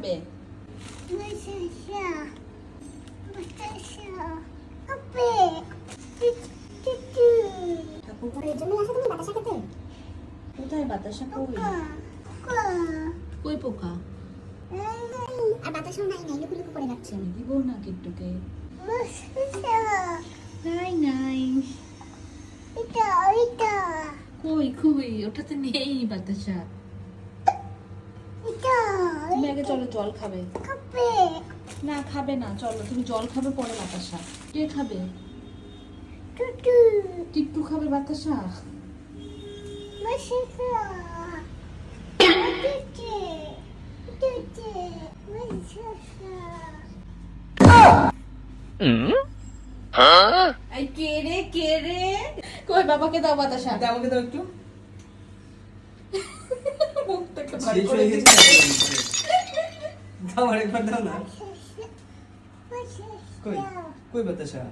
খাবে কোথায় বাতাসা কই? কই পোকা? আর বাতাসাও নাই নাই লুকু লুকু নাই নাই। এটা ওইটা কই খুবই ওটাতে নেই বাতাসা। আগে চলো জল খাবে। না খাবে না চলো তুমি জল খাবে পরে বাতাসা। কে খাবে? টিট্টু খাবে বাতাসা? কে রে কে রে? কই বাবাকে দাও বাতাসা। দাও আমাকে দাও একটু দাও আরেকবার দাও না। কই? কই বাতাসা?